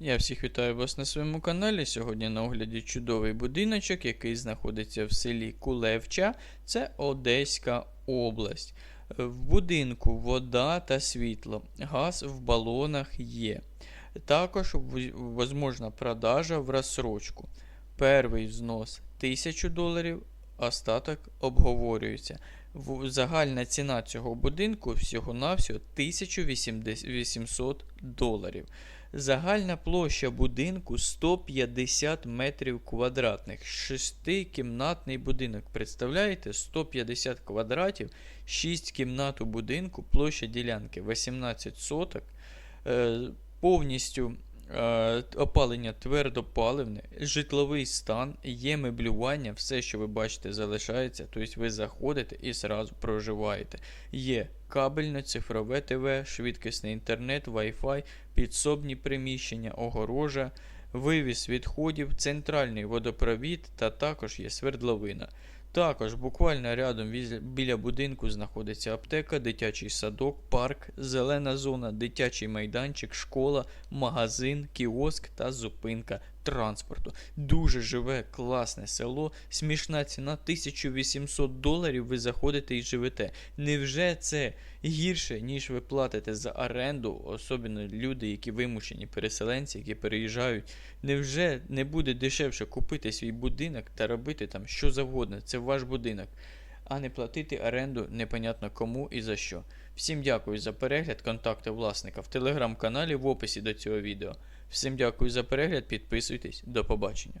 Я всіх вітаю вас на своєму каналі. Сьогодні на огляді чудовий будиночок, який знаходиться в селі Кулевча, це Одеська область. В будинку вода та світло, газ в балонах є. Також возможна продажа в розсрочку. Перший взнос 1000 доларів, остаток обговорюється. Загальна ціна цього будинку всього-навсього 1800 доларів. Загальна площа будинку 150 метрів квадратних. Шестикімнатний будинок. Представляєте? 150 квадратів, 6 кімнат у будинку, площа ділянки 18 соток. Е, повністю опалення твердопаливне, житловий стан, є меблювання, все, що ви бачите, залишається. Тобто ви заходите і зразу проживаєте. Є кабельне, цифрове ТВ, швидкісний інтернет, Wi-Fi, підсобні приміщення, огорожа, вивіз відходів, центральний водопровід та також є свердловина. Також буквально рядом біля будинку знаходиться аптека, дитячий садок, парк, зелена зона, дитячий майданчик, школа, магазин, кіоск та зупинка транспорту. Дуже живе, класне село, смішна ціна 1800 доларів. Ви заходите і живете. Невже це гірше, ніж ви платите за оренду, особливо люди, які вимушені переселенці, які переїжджають? Невже не буде дешевше купити свій будинок та робити там що завгодно? Це ваш будинок, а не платити оренду непонятно кому і за що. Всім дякую за перегляд. Контакти власника в телеграм-каналі в описі до цього відео. Всім дякую за перегляд, підписуйтесь, до побачення.